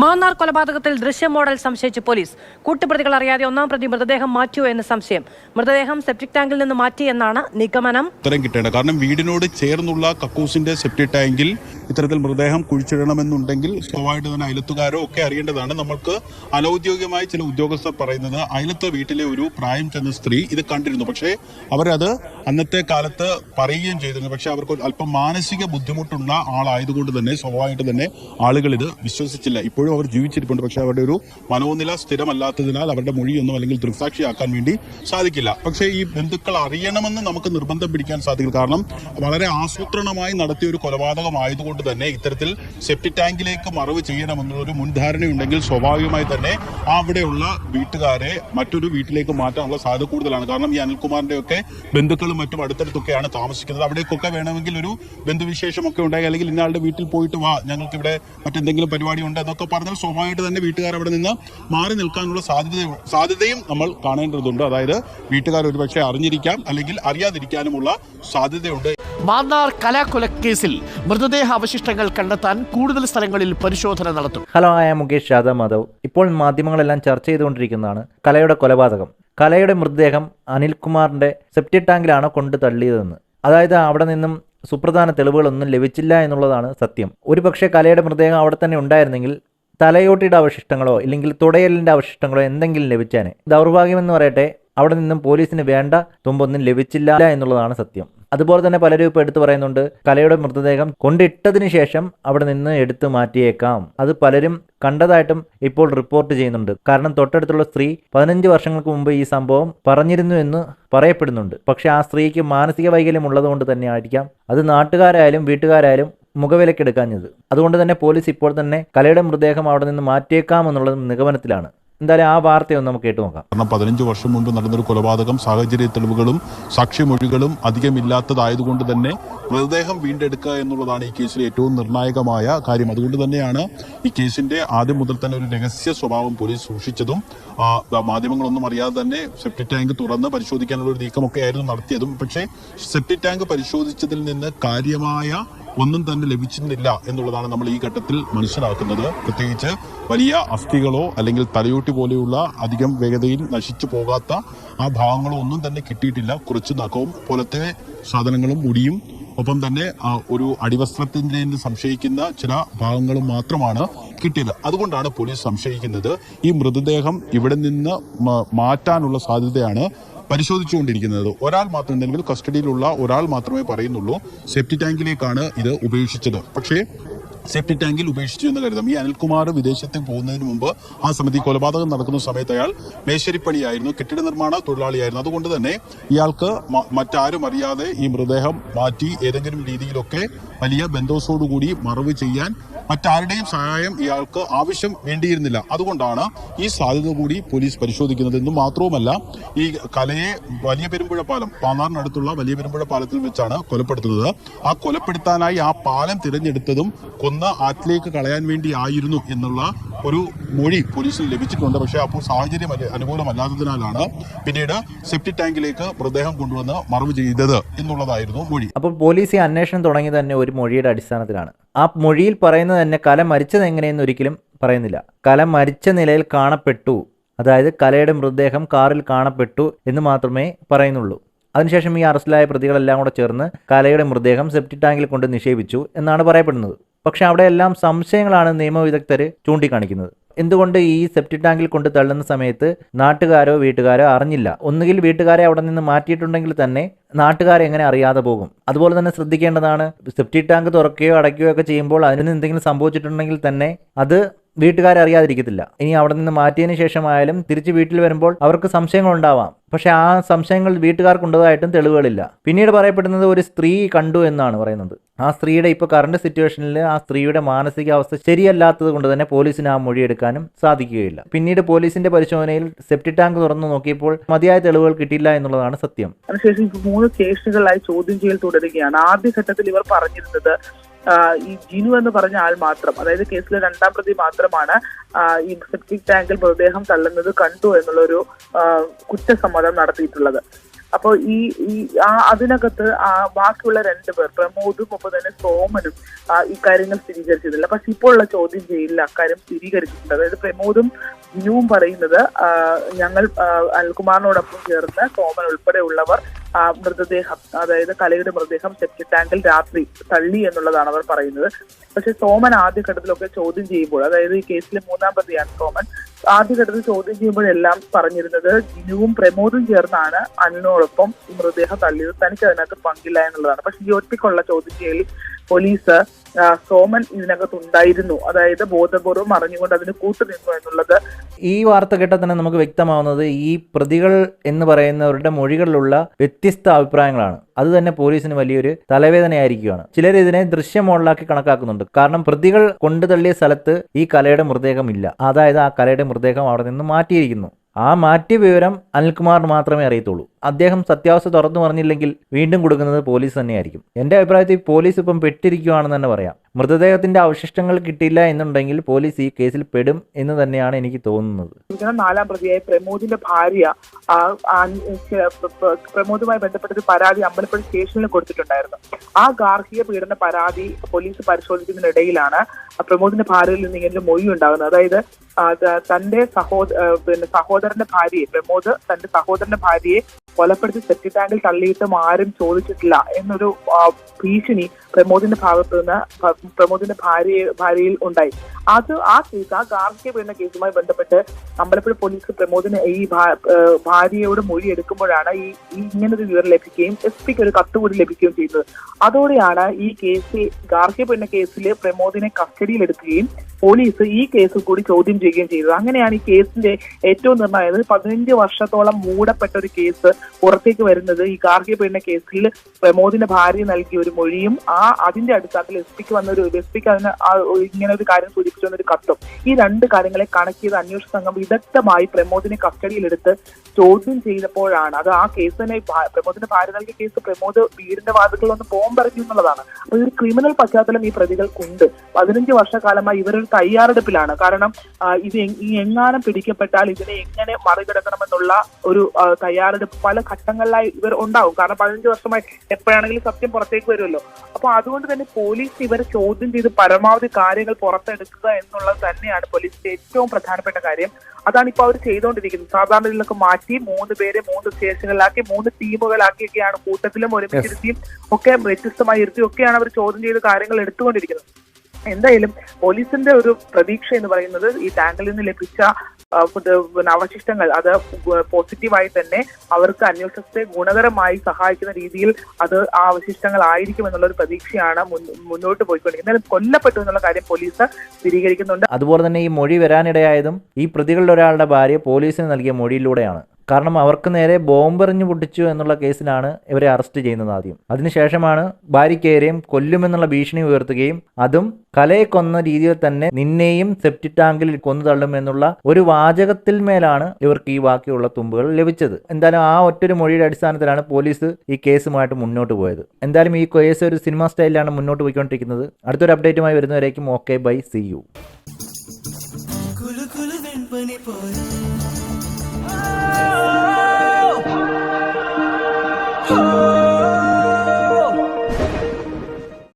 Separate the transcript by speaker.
Speaker 1: മാന്നാർ കൊലപാതകത്തിൽ ദൃശ്യ model സംശയിച്ച് police. കൂട്ടുപ്രതികൾ അറിയാതെ ഒന്നാം പ്രതി മൃതദേഹം മാറ്റിയോ എന്ന സംശയം. മൃതദേഹം സെപ്റ്റിക് ടാങ്കിൽ നിന്ന് മാറ്റി എന്നാണ് നിഗമനം.
Speaker 2: ഉത്തരം കിട്ടേണ്ടത് കാരണം വീടിനോട് ചേർന്നുള്ള കക്കൂസിന്റെ സെപ്റ്റിക് ടാങ്കിൽ ഇത്തരത്തിൽ മൃതദേഹം കുഴിച്ചിടണമെന്നുണ്ടെങ്കിൽ സ്വാഭാവികമായിട്ട് തന്നെ അയലത്തുകാരോ ഒക്കെ അറിയേണ്ടതാണ്. നമ്മൾക്ക് അനൌദ്യോഗികമായി ചില ഉദ്യോഗസ്ഥർ പറയുന്നത് അയലത്തെ വീട്ടിലെ ഒരു പ്രായം ചെന്ന സ്ത്രീ ഇത് കണ്ടിരുന്നു. പക്ഷേ അവരത് അന്നത്തെ കാലത്ത് പറയുകയും ചെയ്തിരുന്നു. പക്ഷേ അവർക്ക് അല്പം മാനസിക ബുദ്ധിമുട്ടുള്ള ആളായതുകൊണ്ട് തന്നെ സ്വാഭാവികമായിട്ട് തന്നെ ആളുകൾ ഇത് വിശ്വസിച്ചില്ല. ഇപ്പോഴും അവർ ജീവിച്ചിരിപ്പുണ്ട്. പക്ഷേ അവരുടെ ഒരു മനോനില സ്ഥിരമല്ലാത്തതിനാൽ അവരുടെ മൊഴിയൊന്നും അല്ലെങ്കിൽ ദൃക്സാക്ഷിയാക്കാൻ വേണ്ടി സാധിക്കില്ല. പക്ഷേ ഈ ബന്ധുക്കൾ അറിയണമെന്ന് നമുക്ക് നിർബന്ധം പിടിക്കാൻ സാധിക്കും കാരണം വളരെ ആസൂത്രണമായി നടത്തിയ ഒരു കൊലപാതകമായതുകൊണ്ട് തന്നെ ഇത്തരത്തിൽ സെപ്റ്റി ടാങ്കിലേക്ക് മറവ് ചെയ്യണമെന്നുള്ള ഒരു മുൻധാരണയുണ്ടെങ്കിൽ സ്വാഭാവികമായി തന്നെ അവിടെയുള്ള വീട്ടുകാരെ മറ്റൊരു വീട്ടിലേക്ക് മാറ്റാനുള്ള സാധ്യത കൂടുതലാണ്. കാരണം ഈ അനിൽകുമാറിന്റെ ഒക്കെ ബന്ധുക്കളും മറ്റും അടുത്തടുത്തൊക്കെയാണ് താമസിക്കുന്നത്. അവിടേക്കൊക്കെ വേണമെങ്കിൽ ഒരു ബന്ധുവിശേഷമൊക്കെ ഉണ്ടായി. അല്ലെങ്കിൽ ഇന്നയാളുടെ വീട്ടിൽ പോയിട്ട് വാ ഞങ്ങൾക്ക് ഇവിടെ മറ്റെന്തെങ്കിലും പരിപാടി ഉണ്ട് എന്നൊക്കെ പറഞ്ഞാൽ സ്വാഭാവികമായിട്ട് തന്നെ വീട്ടുകാർ അവിടെ നിന്ന് മാറി നിൽക്കാനുള്ള സാധ്യത സാധ്യതയും നമ്മൾ കാണേണ്ടതുണ്ട്. അതായത് വീട്ടുകാർ ഒരുപക്ഷെ അറിഞ്ഞിരിക്കാം അല്ലെങ്കിൽ അറിയാതിരിക്കാനുമുള്ള സാധ്യതയുണ്ട്.
Speaker 3: മാന്നാർ കലാകൊലക്കേസിൽ മൃതദേഹ അവശിഷ്ടങ്ങൾ കണ്ടെത്താൻ കൂടുതൽ സ്ഥലങ്ങളിൽ പരിശോധന നടത്തും.
Speaker 4: ഹലോ ആയ മുകേഷ് യാദവ് മാധവ് ഇപ്പോൾ മാധ്യമങ്ങളെല്ലാം ചർച്ച ചെയ്തുകൊണ്ടിരിക്കുന്നതാണ് കലയുടെ കൊലപാതകം. കലയുടെ മൃതദേഹം അനിൽകുമാറിന്റെ സെപ്റ്റി ടാങ്കിലാണ് കൊണ്ട് തള്ളിയതെന്ന്. അതായത് അവിടെ നിന്നും സുപ്രധാന തെളിവുകളൊന്നും ലഭിച്ചില്ല എന്നുള്ളതാണ് സത്യം. ഒരുപക്ഷെ കലയുടെ മൃതദേഹം അവിടെ തന്നെ ഉണ്ടായിരുന്നെങ്കിൽ തലയോട്ടിയുടെ അവശിഷ്ടങ്ങളോ ഇല്ലെങ്കിൽ തുടയലിന്റെ അവശിഷ്ടങ്ങളോ എന്തെങ്കിലും ലഭിച്ചാനെ. ദൗർഭാഗ്യമെന്ന് പറയട്ടെ അവിടെ നിന്നും പോലീസിന് വേണ്ട തുമ്പൊന്നും ലഭിച്ചില്ല എന്നുള്ളതാണ് സത്യം. അതുപോലെ തന്നെ പലരും ഇപ്പോൾ എടുത്തു പറയുന്നുണ്ട് കലയുടെ മൃതദേഹം കൊണ്ടിട്ടതിന് ശേഷം അവിടെ നിന്ന് എടുത്തു മാറ്റിയേക്കാം. അത് പലരും കണ്ടതായിട്ടും ഇപ്പോൾ റിപ്പോർട്ട് ചെയ്യുന്നുണ്ട്. കാരണം തൊട്ടടുത്തുള്ള സ്ത്രീ പതിനഞ്ച് വർഷങ്ങൾക്ക് മുമ്പ് ഈ സംഭവം പറഞ്ഞിരുന്നു എന്ന് പറയപ്പെടുന്നുണ്ട്. പക്ഷേ ആ സ്ത്രീക്ക് മാനസിക വൈകല്യം ഉള്ളതുകൊണ്ട് തന്നെ ആയിരിക്കാം അത് നാട്ടുകാരായാലും വീട്ടുകാരായാലും മുഖവിലക്കെടുക്കാഞ്ഞത്. അതുകൊണ്ട് തന്നെ പോലീസ് ഇപ്പോൾ തന്നെ കലയുടെ മൃതദേഹം അവിടെ നിന്ന് മാറ്റിയേക്കാമെന്നുള്ള നിഗമനത്തിലാണ്. എന്തായാലും ആ വാർത്തയൊന്ന് നമുക്ക് കേട്ടു നോക്കാം
Speaker 2: കാരണം പതിനഞ്ച് വർഷം മുൻപ് നടന്നൊരു കൊലപാതകം സാഹചര്യ തെളിവുകളും സാക്ഷിമൊഴികളും അധികമില്ലാത്തതായതുകൊണ്ട് തന്നെ മൃതദേഹം വീണ്ടെടുക്കുക എന്നുള്ളതാണ് ഈ കേസിലെ ഏറ്റവും നിർണായകമായ കാര്യം. അതുകൊണ്ട് തന്നെയാണ് ഈ കേസിന്റെ ആദ്യം മുതൽ തന്നെ ഒരു രഹസ്യ സ്വഭാവം പോലീസ് സൂക്ഷിച്ചതും മാധ്യമങ്ങളൊന്നും അറിയാതെ തന്നെ സെപ്റ്റി ടാങ്ക് തുറന്ന് പരിശോധിക്കാനുള്ള ഒരു നീക്കമൊക്കെ ആയിരുന്നു നടത്തിയതും. പക്ഷേ സെപ്റ്റി ടാങ്ക് പരിശോധിച്ചതിൽ നിന്ന് കാര്യമായ ഒന്നും തന്നെ ലഭിച്ചിരുന്നില്ല എന്നുള്ളതാണ് നമ്മൾ ഈ ഘട്ടത്തിൽ മനസ്സിലാക്കുന്നത്. പ്രത്യേകിച്ച് വലിയ അസ്ഥികളോ അല്ലെങ്കിൽ തലയോട്ടി പോലെയുള്ള അധികം വേഗതയിൽ നശിച്ചു പോകാത്ത ആ ഭാഗങ്ങളോ ഒന്നും തന്നെ കിട്ടിയിട്ടില്ല. കുറച്ച് നഖവും പോലത്തെ സാധനങ്ങളും മുടിയും ഒപ്പം തന്നെ ഒരു അടിവസ്ത്രത്തിന്റെ സംശയിക്കുന്ന ചില ഭാഗങ്ങളും മാത്രമാണ് കിട്ടിയത്. അതുകൊണ്ടാണ് പോലീസ് സംശയിക്കുന്നത്. ഈ മൃതദേഹം ഇവിടെ നിന്ന് മാറ്റാനുള്ള സാധ്യതയാണ് പരിശോധിച്ചുകൊണ്ടിരിക്കുന്നത്. ഒരാൾ മാത്രം ഉണ്ടെങ്കിൽ കസ്റ്റഡിയിലുള്ള ഒരാൾ മാത്രമേ പറയുന്നുള്ളൂ. സെപ്റ്റി ടാങ്കിലേക്കാണ് ഇത് ഉപേക്ഷിച്ചത്. പക്ഷേ സെപ്റ്റി ടാങ്കിൽ ഉപേക്ഷിച്ചു എന്ന് കരുതാം. ഈ അനിൽകുമാർ വിദേശത്ത് പോകുന്നതിന് മുമ്പ് ആ സമിതി കൊലപാതകം നടക്കുന്ന സമയത്ത് അയാൾ മേശരിപ്പണിയായിരുന്നു കെട്ടിട നിർമ്മാണ തൊഴിലാളിയായിരുന്നു. അതുകൊണ്ട് തന്നെ ഇയാൾക്ക് മറ്റാരും അറിയാതെ ഈ മൃതദേഹം മാറ്റി ഏതെങ്കിലും രീതിയിലൊക്കെ വലിയ ബന്ധോസോടുകൂടി മറവ് ചെയ്യാൻ മറ്റാരുടെയും സഹായം ഇയാൾക്ക് ആവശ്യം വേണ്ടിയിരുന്നില്ല. അതുകൊണ്ടാണ് ഈ സാധ്യത കൂടി പോലീസ് പരിശോധിക്കുന്നത്. എന്ന് മാത്രവുമല്ല ഈ കലയെ വലിയ പെരുമ്പുഴ പാലം പാന്നാറിനടുത്തുള്ള വലിയ പെരുമ്പുഴ പാലത്തിൽ വെച്ചാണ് കൊലപ്പെടുത്തുന്നത്. ആ കൊലപ്പെടുത്താനായി ആ പാലം തിരഞ്ഞെടുത്തതും ആറ്റിലേക്ക് കളയാൻ വേണ്ടി ആയിരുന്നു എന്നുള്ള ഒരു മൊഴി പോലീസിന് ലഭിച്ചിട്ടുണ്ട്. പക്ഷേ അപ്പോൾ സാഹചര്യം അനുകൂലമല്ലാത്തതിനാലാണ് പിന്നീട് സെപ്റ്റി ടാങ്കിലേക്ക് മൃതദേഹം കൊണ്ടുവന്ന് മറവ് ചെയ്തത് എന്നുള്ളതായിരുന്നു മൊഴി.
Speaker 4: അപ്പോൾ പോലീസ് ഈ അന്വേഷണം തുടങ്ങി തന്നെ ഒരു മൊഴിയുടെ അടിസ്ഥാനത്തിലാണ്. ആ മൊഴിയിൽ പറയുന്നത് തന്നെ കല മരിച്ചത് എങ്ങനെയെന്ന് ഒരിക്കലും പറയുന്നില്ല. കല മരിച്ച നിലയിൽ കാണപ്പെട്ടു. അതായത് കലയുടെ മൃതദേഹം കാറിൽ കാണപ്പെട്ടു എന്ന് മാത്രമേ പറയുന്നുള്ളൂ. അതിനുശേഷം ഈ അറസ്റ്റിലായ പ്രതികളെല്ലാം കൂടെ ചേർന്ന് കലയുടെ മൃതദേഹം സെപ്റ്റി ടാങ്കിൽ കൊണ്ട് നിക്ഷേപിച്ചു എന്നാണ് പറയപ്പെടുന്നത്. പക്ഷേ അവിടെയെല്ലാം സംശയങ്ങളാണ് നിയമവിദഗ്ധർ ചൂണ്ടിക്കാണിക്കുന്നത്. എന്തുകൊണ്ട് ഈ സെപ്റ്റി ടാങ്കിൽ കൊണ്ട് തള്ളുന്ന സമയത്ത് നാട്ടുകാരോ വീട്ടുകാരോ അറിഞ്ഞില്ല? ഒന്നുകിൽ വീട്ടുകാരെ അവിടെ നിന്ന് മാറ്റിയിട്ടുണ്ടെങ്കിൽ തന്നെ നാട്ടുകാരെ എങ്ങനെ അറിയാതെ പോകും? അതുപോലെ തന്നെ ശ്രദ്ധിക്കേണ്ടതാണ് സെപ്റ്റി ടാങ്ക് തുറക്കുകയോ അടയ്ക്കുകയോ ഒക്കെ ചെയ്യുമ്പോൾ അതിന് എന്തെങ്കിലും സംഭവിച്ചിട്ടുണ്ടെങ്കിൽ തന്നെ അത് വീട്ടുകാരെ അറിയാതിരിക്കത്തില്ല ഇനി അവിടെ നിന്ന് മാറ്റിയതിന് ശേഷമായാലും തിരിച്ച് വീട്ടിൽ വരുമ്പോൾ അവർക്ക് സംശയങ്ങൾ ഉണ്ടാവാം. പക്ഷെ ആ സംശയങ്ങൾ വീട്ടുകാർക്കുണ്ടതായിട്ടും തെളിവുകളില്ല. പിന്നീട് പറയപ്പെടുന്നത് ഒരു സ്ത്രീ കണ്ടു എന്നാണ് പറയുന്നത്. ആ സ്ത്രീയുടെ ഇപ്പോൾ കറണ്ട് സിറ്റുവേഷനിൽ ആ സ്ത്രീയുടെ മാനസികാവസ്ഥ ശരിയല്ലാത്തത് കൊണ്ട് തന്നെ പോലീസിന് ആ മൊഴി എടുക്കാനും സാധിക്കുകയില്ല. പിന്നീട് പോലീസിന്റെ പരിശോധനയിൽ സെപ്റ്റി ടാങ്ക് തുറന്നു നോക്കിയപ്പോൾ മതിയായ തെളിവുകൾ കിട്ടിയില്ല എന്നുള്ളതാണ് സത്യം.
Speaker 5: അതിനുശേഷം മൂന്ന് കേസുകളായി ചോദ്യം ചെയ്യൽ തുടരുകയാണ്. ആദ്യ ഘട്ടത്തിൽ ഇവർ പറഞ്ഞിരുന്നത് ഈ ജിനു എന്ന് പറഞ്ഞ ആൾ മാത്രം അതായത് കേസിലെ രണ്ടാം പ്രതി മാത്രമാണ് ഈ സെപ്റ്റിക് ടാങ്കിൽ മൃതദേഹം തള്ളുന്നത് കണ്ടു എന്നുള്ളൊരു കുറ്റസമ്മതം നടത്തിയിട്ടുള്ളത്. അപ്പോൾ ഈ ഈ ആ അതിനകത്ത് ആ ബാക്കിയുള്ള രണ്ട് പേർ പ്രമോദും ഒപ്പം തന്നെ സോമനും ഈ കാര്യങ്ങൾ സ്ഥിരീകരിച്ചിട്ടില്ല. പക്ഷെ ഇപ്പോൾ ഉള്ള ചോദ്യം ചെയ്യലിൽ അക്കാര്യം സ്ഥിരീകരിച്ചിട്ടുണ്ട്. അതായത് പ്രമോദും ജിനുവും പറയുന്നത് ഞങ്ങൾ അൽകുമാറിനോടൊപ്പം ചേർന്ന് സോമൻ ഉൾപ്പെടെയുള്ളവർ മൃതദേഹം അതായത് കലയുടെ മൃതദേഹം സെപ്റ്റിക് ടാങ്കിൽ രാത്രി തള്ളി എന്നുള്ളതാണ് അവർ പറയുന്നത്. പക്ഷെ സോമൻ ആദ്യഘട്ടത്തിലൊക്കെ ചോദ്യം ചെയ്യുമ്പോൾ അതായത് ഈ കേസിലെ മൂന്നാം പ്രതിയാണ് സോമൻ ആദ്യഘട്ടത്തിൽ ചോദ്യം ചെയ്യുമ്പോഴെല്ലാം പറഞ്ഞിരുന്നത് ജിനുവും പ്രമോദും ചേർന്നാണ് അനിലിനോടൊപ്പം ഈ മൃതദേഹം തള്ളിയത്. തനിക്ക് അതിനകത്ത് പങ്കില്ല എന്നുള്ളതാണ്. പക്ഷെ ഈ ഒറ്റയ്ക്കുള്ള ചോദ്യം ചെയ്യലിൽ പോലീസ് സോമൻ ഇതിനകത്ത് ഉണ്ടായിരുന്നു അതായത് ബോധപൂർവം അറിഞ്ഞുകൊണ്ട് അതിന് കൂട്ടുനിന്നു എന്നുള്ളത്.
Speaker 4: ഈ വാർത്ത കേട്ടാൽ തന്നെ നമുക്ക് വ്യക്തമാവുന്നത് ഈ പ്രതികൾ എന്ന് പറയുന്നവരുടെ മൊഴികളിലുള്ള വ്യത്യസ്ത അഭിപ്രായങ്ങളാണ്. അത് തന്നെ പോലീസിന് വലിയൊരു തലവേദനയായിരിക്കുകയാണ്. ചിലർ ഇതിനെ ദൃശ്യ മോഡലാക്കി കണക്കാക്കുന്നുണ്ട്. കാരണം പ്രതികൾ കൊണ്ടുതള്ളിയ സ്ഥലത്ത് ഈ കലയുടെ മൃതദേഹം ഇല്ല അതായത് ആ കലയുടെ മൃതദേഹം അവിടെ നിന്ന് മാറ്റിയിരിക്കുന്നു. ആ മാറ്റിയ വിവരം അനിൽകുമാറിന് മാത്രമേ അറിയത്തുള്ളൂ. അദ്ദേഹം സത്യാവസ്ഥ തുറന്നു പറഞ്ഞില്ലെങ്കിൽ വീണ്ടും കൊടുക്കുന്നത് പോലീസ് തന്നെയായിരിക്കും. എന്റെ അഭിപ്രായത്തിൽ പോലീസ് ഇപ്പം പെട്ടിരിക്കുകയാണെന്ന് തന്നെ പറയാം. മൃതദേഹത്തിന്റെ അവശിഷ്ടങ്ങൾ കിട്ടിയില്ല എന്നുണ്ടെങ്കിൽ പോലീസ് ഈ കേസിൽ പെടും എന്ന് തന്നെയാണ് എനിക്ക് തോന്നുന്നത്.
Speaker 5: നാലാം പ്രതിയായ പ്രമോദിന്റെ ഭാര്യ പ്രമോദുമായി ബന്ധപ്പെട്ട ഒരു പരാതി അമ്പലപ്പുഴ സ്റ്റേഷനിൽ കൊടുത്തിട്ടുണ്ടായിരുന്നു. ആ ഗാർഹിക പീഡന പരാതി പോലീസ് പരിശോധിക്കുന്നതിനിടയിലാണ് പ്രമോദിന്റെ ഭാര്യയിൽ നിന്ന് ഇങ്ങനെ മൊഴി ഉണ്ടാകുന്നത്. അതായത് തന്റെ സഹോദ പിന്നെ സഹോദരന്റെ ഭാര്യയെ പ്രമോദ് തന്റെ സഹോദരന്റെ ഭാര്യയെ കൊലപ്പെടുത്തി സെപ്റ്റി ടാങ്കിൽ തള്ളിയിട്ടും ആരും ചോദിച്ചിട്ടില്ല എന്നൊരു ഭീഷണി പ്രമോദിന്റെ ഭാഗത്ത് നിന്ന് പ്രമോദിന്റെ ഭാര്യ ഭാര്യയിൽ ഉണ്ടായി. അത് ആ കേസ് ആ ഗാർഹിക പീഡന കേസുമായി ബന്ധപ്പെട്ട് അമ്പലപ്പുഴ പോലീസ് പ്രമോദിന് ഈ ഭാര്യയോട് മൊഴി എടുക്കുമ്പോഴാണ് ഈ ഇങ്ങനൊരു വിവരം ലഭിക്കുകയും എസ് പിക്ക് ഒരു കത്ത് കൂടി ലഭിക്കുകയും ചെയ്യുന്നത് അതോടെയാണ് ഈ കേസ് ഗാർഹിക പീഡന കേസിൽ പ്രമോദിനെ കസ്റ്റഡിയിലെടുക്കുകയും പോലീസ് ഈ കേസ് കൂടി ചോദ്യം ചെയ്യുകയും ചെയ്തത്. അങ്ങനെയാണ് ഈ കേസിന്റെ ഏറ്റവും നിർണായത് പതിനഞ്ച് വർഷത്തോളം മൂടപ്പെട്ട ഒരു കേസ് പുറത്തേക്ക് വരുന്നത് ഈ ഗാർഹിക പീഡന കേസിൽ പ്രമോദിന്റെ ഭാര്യ നൽകിയ ഒരു മൊഴിയും ആ അതിന്റെ അടിസ്ഥാനത്തിൽ എസ് പിക്ക് വന്ന ഒരു എസ് പിക്ക് അതിന് ഇങ്ങനെ ഒരു കാര്യം സൂചിപ്പിച്ചു ഒരു കത്തും. ഈ രണ്ട് കാര്യങ്ങളെ കണക്ട് ചെയ്ത് അന്വേഷണ സംഘം വിദഗ്ധമായി പ്രമോദിനെ കസ്റ്റഡിയിലെടുത്ത് ചോദ്യം ചെയ്തപ്പോഴാണ്. അത് ആ കേസ് തന്നെ പ്രമോദിന്റെ ഭാര്യ നൽകിയ കേസ് പ്രമോദ് വീടിന്റെ വാദത്തിൽ ഒന്ന് പറഞ്ഞു എന്നുള്ളതാണ്. അപ്പൊ ഒരു ക്രിമിനൽ പശ്ചാത്തലം ഈ പ്രതികൾക്കുണ്ട്. പതിനഞ്ച് വർഷക്കാലമായി ഇവരൊരു തയ്യാറെടുപ്പിലാണ്. കാരണം ഇത് ഈ എങ്ങാനും പിടിക്കപ്പെട്ടാൽ ഇതിനെ എങ്ങനെ മറികടക്കണമെന്നുള്ള ഒരു തയ്യാറെടുപ്പ് പല ഘട്ടങ്ങളിലായി ഇവർ ഉണ്ടാവും. കാരണം പതിനഞ്ച് വർഷമായി എപ്പോഴാണെങ്കിലും സത്യം പുറത്തേക്ക് വരുമല്ലോ. അപ്പൊ അതുകൊണ്ട് തന്നെ പോലീസ് ഇവരെ ചോദ്യം ചെയ്ത് പരമാവധി കാര്യങ്ങൾ പുറത്തെടുക്കുക എന്നുള്ളത് തന്നെയാണ് പോലീസിന്റെ ഏറ്റവും പ്രധാനപ്പെട്ട കാര്യം. അതാണ് ഇപ്പൊ അവർ ചെയ്തുകൊണ്ടിരിക്കുന്നത് സാധാരണ ഇതിലൊക്കെ മാറ്റി മൂന്ന് പേരെ മൂന്ന് സ്റ്റേഷനുകളിലാക്കി മൂന്ന് ടീമുകളാക്കിയൊക്കെയാണ് കൂട്ടത്തിലും ഒരുമിച്ചിരുത്തിയും ഒക്കെ വ്യത്യസ്തമായി ഇരുത്തിയും ഒക്കെയാണ് അവർ ചോദ്യം ചെയ്ത് കാര്യങ്ങൾ എടുത്തുകൊണ്ടിരിക്കുന്നത്. എന്തായാലും പോലീസിന്റെ ഒരു പ്രതീക്ഷ എന്ന് പറയുന്നത് ഈ ടാങ്കിൽ നിന്ന് ലഭിച്ച അവശിഷ്ടങ്ങൾ അത് പോസിറ്റീവായി തന്നെ അവർക്ക് അന്വേഷണത്തെ ഗുണകരമായി സഹായിക്കുന്ന രീതിയിൽ അത് ആ അവശിഷ്ടങ്ങൾ ആയിരിക്കും എന്നുള്ള ഒരു പ്രതീക്ഷയാണ് മുന്നോട്ട് പോയിക്കൊണ്ടിരിക്കുന്നത്. എന്നാലും കൊല്ലപ്പെട്ടു എന്നുള്ള കാര്യം പോലീസ് സ്ഥിരീകരിക്കുന്നുണ്ട്.
Speaker 4: അതുപോലെ തന്നെ ഈ മൊഴി വരാനിടയായതും ഈ പ്രതികളുടെ ഒരാളുടെ ഭാര്യ പോലീസിന് നൽകിയ മൊഴിയിലൂടെയാണ്. കാരണം അവർക്ക് നേരെ ബോംബെറിഞ്ഞ് പൊട്ടിച്ചു എന്നുള്ള കേസിലാണ് ഇവരെ അറസ്റ്റ് ചെയ്യുന്നത് ആദ്യം. അതിനുശേഷമാണ് ഭാര്യയ്ക്കേരെയും കൊല്ലുമെന്നുള്ള ഭീഷണി ഉയർത്തുകയും അതും കലയെ കൊന്ന രീതിയിൽ തന്നെ നിന്നെയും സെപ്റ്റി ടാങ്കിൽ കൊന്നു തള്ളും എന്നുള്ള ഒരു വാചകത്തിൽ മേലാണ് ഇവർക്ക് ഈ ബാക്കിയുള്ള തുമ്പുകൾ ലഭിച്ചത്. എന്തായാലും ആ ഒറ്റൊരു മൊഴിയുടെ അടിസ്ഥാനത്തിലാണ് പോലീസ് ഈ കേസുമായിട്ട് മുന്നോട്ട് പോയത്. എന്തായാലും ഈ കേസ് ഒരു സിനിമ സ്റ്റൈലിലാണ് മുന്നോട്ട് പോയിക്കൊണ്ടിരിക്കുന്നത്. അടുത്തൊരു അപ്ഡേറ്റുമായി വരുന്നവരേക്കും ഓക്കെ ബൈ സി യു.
Speaker 6: പോലെ Oh.